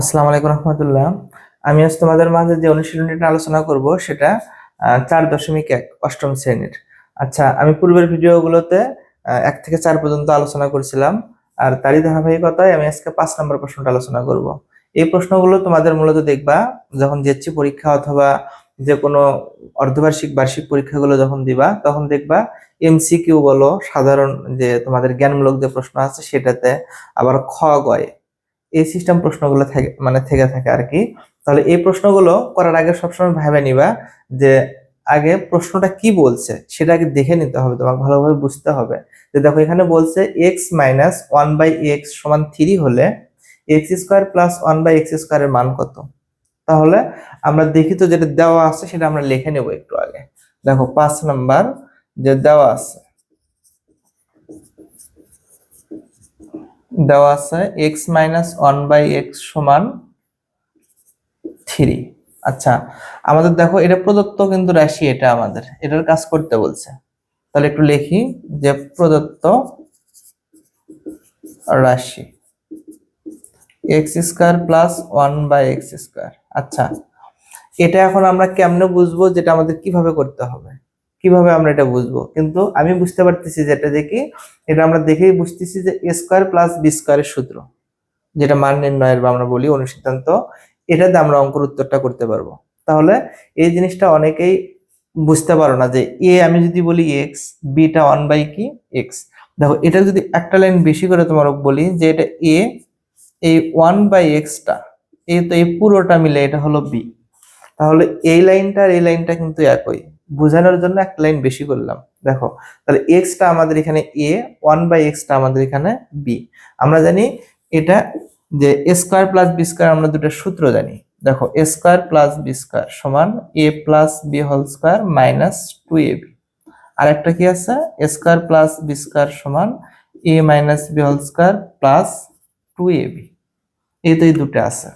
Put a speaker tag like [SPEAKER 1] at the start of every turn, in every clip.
[SPEAKER 1] আসসালামু আলাইকুম রহমতুল্লাহ। আমি আজ তোমাদের মাঝে যে অনুশীলনীটা আলোচনা করব, সেটা চার দশমিক এক, অষ্টম শ্রেণির। আচ্ছা আমি পূর্বের ভিডিওগুলোতে এক থেকে চার পর্যন্ত আলোচনা করেছিলাম, আর তারই ধারাবাহিকতায় আমি আজকে পাঁচ নম্বর প্রশ্নটা আলোচনা করব। এই প্রশ্নগুলো তোমাদের মূলত দেখবা, যখন জেএসসি পরীক্ষা অথবা যে কোনো অর্ধবার্ষিক বার্ষিক পরীক্ষাগুলো যখন দিবা, তখন দেখবা এমসিকিউ বলো, সাধারণ যে তোমাদের জ্ঞানমূলক যে প্রশ্ন আছে, সেটাতে আবার খ গয়। এই সিস্টেম প্রশ্নগুলো থেকে মানে থেকে থাকে আর কি। তাহলে এই প্রশ্নগুলো করার আগে সবসময় ভেবে নিবা যে আগে প্রশ্নটা কি বলছে, সেটা আগে দেখে নিতে হবে, তোমাকে ভালোভাবে বুঝতে হবে। যে দেখো এখানে বলছে x minus one by x সমান থ্রি হলে x square plus one by x স্কোয়ারের মান কত? তাহলে আমরা দেখি তো যেটা দেওয়া আছে সেটা আমরা লিখে নেব একটু আগে। দেখো পাঁচ নাম্বার যে দেওয়া আছে দেওয়া আছে x minus one by x সমান থ্রি আচ্ছা আমাদের দেখো, এটা প্রদত্ত কিন্তু রাশি এটা আমাদের, এটার কাজ করতে বলছে। তাহলে একটু লিখি যে প্রদত্ত রাশি। X square plus one by x square আচ্ছা এটা এখন আমরা কেমনে বুঝব, যেটা আমাদের কীভাবে করতে হবে? কীভাবে আমরা এটা বুঝব? কিন্তু আমি বুঝতে পারতেছি যে এটা দেখি, এটা আমরা দেখেই বুঝতেছি যে এ স্কোয়ার প্লাস বি স্কোয়ারের সূত্র, যেটা মান নির্ণয়ের বা আমরা বলি অনুসিদ্ধান্ত, এটাতে আমরা অঙ্কের উত্তরটা করতে পারব। তাহলে এই জিনিসটা অনেকেই বুঝতে পারো না যে এ আমি যদি বলি এক্স বিটা ওয়ান বাই কি? এক্স দেখো, এটা যদি একটা লাইন বেশি করে তোমার বলি যে এটা এ এই ওয়ান বাই এক্সটা এ তো এই পুরোটা মিলে এটা হলো বি তাহলে এই লাইনটা আর এই লাইনটা কিন্তু একই। বোঝানোর জন্য একটা লাইন বেশি করলাম। দেখো, তাহলে এক্সটা আমাদের এখানে এ ওয়ান বাই এক্সটা আমাদের এখানে বি আমরা জানি এটা যে a square plus b square আমরা দুটো সূত্র জানি। দেখো a square plus b square সমান a plus b whole square minus two a b আর একটা কি আছে? A square plus b square সমান a minus b whole square plus two a b এই তো এই দুটো আছে।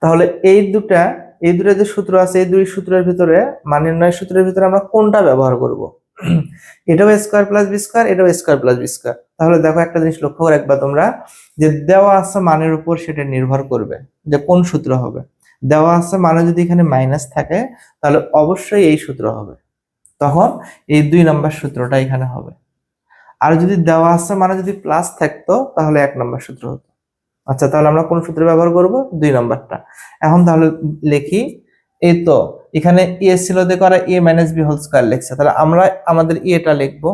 [SPEAKER 1] তাহলে এই দুটা এই দুটো যে সূত্র আছে, এই দুই সূত্রের ভিতরে মান নির্ণয় সূত্রের ভিতরে আমরা কোনটা ব্যবহার করব? এটাও স্কোয়ার প্লাস বি স্কোয়ার এটাও স্কোয়ার প্লাস বি স্কোয়ার তাহলে দেখো একটা জিনিস লক্ষ্য করে একবার তোমরা, যে দেওয়া আছে মানের উপর সেটা নির্ভর করবে, যে কোন সূত্র হবে। দেওয়া আছে মানে যদি এখানে মাইনাস থাকে, তাহলে অবশ্যই এই সূত্র হবে। তখন এই দুই নাম্বার সূত্রটা এখানে হবে। আর যদি দেওয়া আছে মানে যদি প্লাস থাকতো, তাহলে এক নাম্বার সূত্র হতো। আচ্ছা তাহলে আমরা কোন সূত্র ব্যবহার করব? দুই নাম্বারটা। এখন তাহলে লিখি, এই তো, এখানে এ ছিল দেখো, আর a minus b whole square লিখছে। তাহলে আমরা আমাদের এটা লিখব।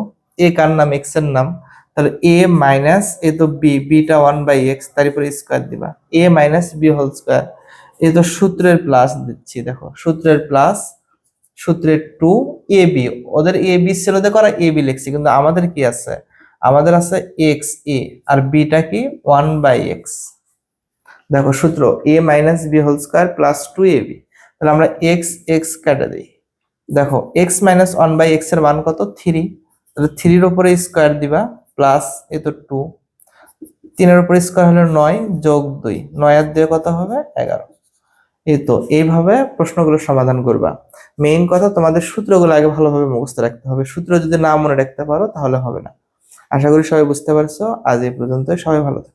[SPEAKER 1] এ কার নাম? এক্সের নাম। তাহলে এ মাইনাস এ তো b beta one by x তার উপরে স্কোয়ার দিবা। A minus b whole square এই তো সূত্রের প্লাস দিচ্ছি, দেখো, সূত্রের প্লাস সূত্রের টু এ বি ওদের এ বি ছিল দেখো, আর এ বি লিখছি, কিন্তু আমাদের কি আছে? আমাদের আছে এক্স এ আর বিটা কি ওয়ান বাই এক্স দেখো সূত্র a minus b whole square plus two a b তাহলে আমরা এক্স এক্স কেটে দিই। দেখো এক্স মাইনাস ওয়ান বাই এক্সের মান কত? থ্রি তাহলে থ্রির উপরে স্কোয়ার দিবা প্লাস এ তো টু তিনের উপরে স্কোয়ার হলো নয় যোগ দুই। নয় আর দিয়ে কত হবে? এগারো। এই তো এইভাবে প্রশ্নগুলো সমাধান করবা। মেইন কথা তোমাদের সূত্রগুলো আগে ভালোভাবে মুখস্থ রাখতে হবে। সূত্র যদি না মনে রাখতে পারো তাহলে হবে না। আশা করি সবাই বুঝতে পারছ। আজ এই পর্যন্ত সবাই ভালো থাকো।